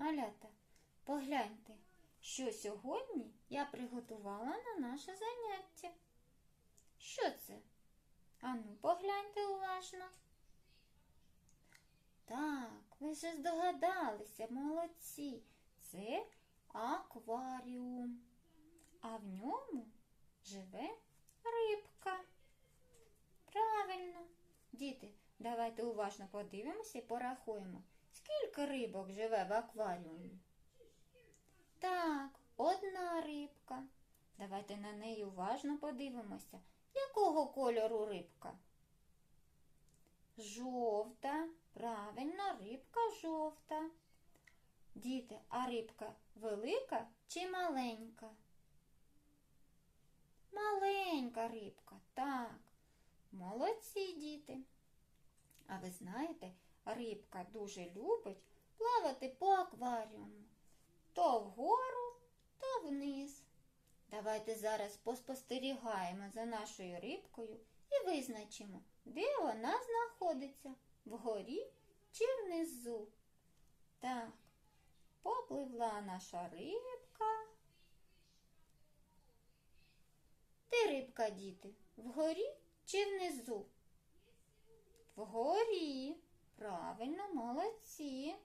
Малята, погляньте, що сьогодні я приготувала на наше заняття. Що це? Ану, погляньте уважно. Так, ви вже здогадалися, молодці. Це акваріум, а в ньому живе рибка. Правильно. Діти, давайте уважно подивимося і порахуємо, скільки рибок живе в акваріумі. Так, одна рибка. Давайте на неї уважно подивимося. Якого кольору рибка? Жовта. Правильно, рибка жовта. Діти, а рибка велика чи маленька? Маленька рибка, так. Молодці діти. А ви знаєте, рибка дуже любить плавати по акваріуму. То вгору, то вниз. Давайте зараз поспостерігаємо за нашою рибкою і визначимо, де вона знаходиться вгорі чи внизу. Так, попливла наша рибка. Де рибка, діти? Вгорі чи внизу? Вгорі. Правильно, молодці.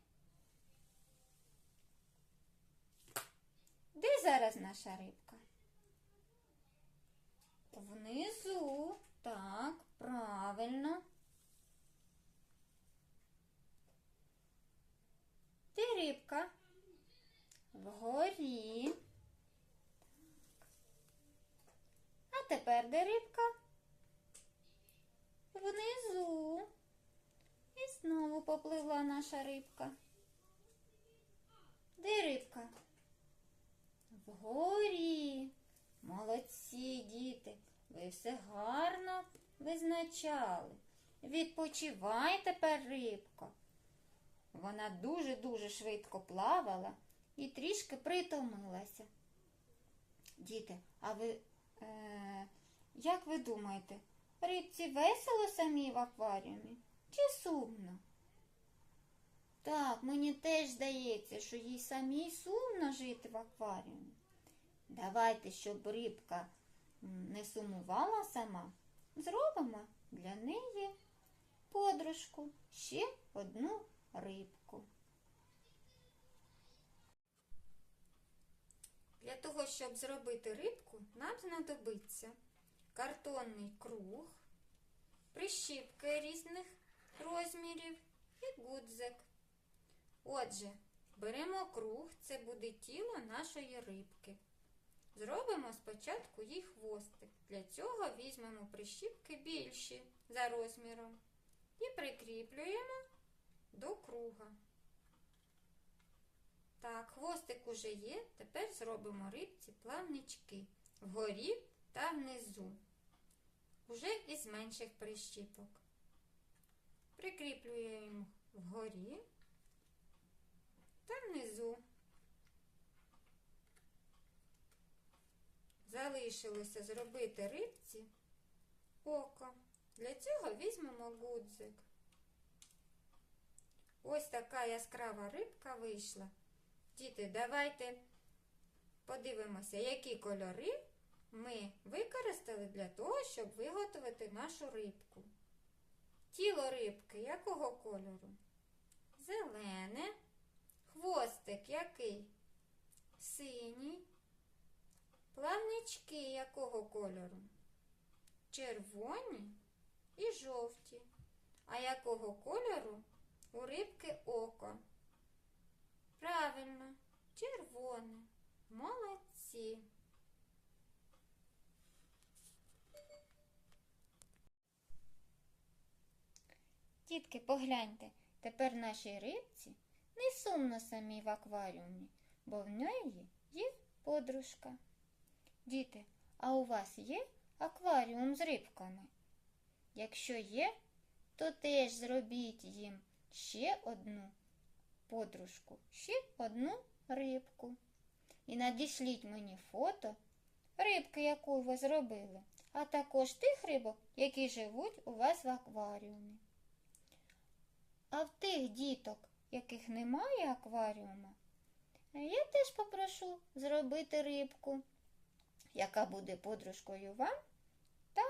Де зараз наша рибка? Внизу. Так, правильно. Де рибка? Вгорі. А тепер де рибка? Внизу. І знову попливла наша рибка. Де рибка? Вгорі. Молодці, діти. Ви все гарно визначали. Відпочивай тепер, рибко. Вона дуже-дуже швидко плавала і трішки притомилася. Діти, а ви е, як ви думаєте, рибці весело самі в акваріумі чи сумно? Так, мені теж здається, що їй самій сумно жити в акваріумі. Давайте, щоб рибка не сумувала сама, зробимо для неї подружку, ще одну рибку. Для того, щоб зробити рибку, нам знадобиться картонний круг, прищіпки різних розмірів і гудзик. Отже, беремо круг, це буде тіло нашої рибки. Зробимо спочатку їй хвостик. Для цього візьмемо прищіпки більші за розміром і прикріплюємо до круга. Так, хвостик уже є. Тепер зробимо рибці плавнички вгорі та внизу. Уже із менших прищіпок. Прикріплюємо вгорі внизу. Залишилося зробити рибці око. Для цього візьмемо гудзик. Ось така яскрава рибка вийшла. Діти, давайте подивимося, які кольори ми використали для того, щоб виготовити нашу рибку. Тіло рибки якого кольору? Зелене. Хвостик який? Синій. Плавнички якого кольору? Червоні і жовті. А якого кольору у рибки око? Правильно, червоне. Молодці. Дітки, погляньте, тепер нашій рибці не сумно самій в акваріумі, бо в неї є подружка. Діти, а у вас є акваріум з рибками? Якщо є, то теж зробіть їм ще одну подружку, ще одну рибку. І надішліть мені фото рибки, яку ви зробили, а також тих рибок, які живуть у вас в акваріумі. А в тих діток, яких немає акваріума, Я теж попрошу зробити рибку, яка буде подружкою вам та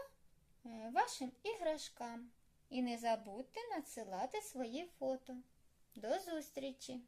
е, вашим іграшкам. І не забудьте надсилати свої фото. До зустрічі!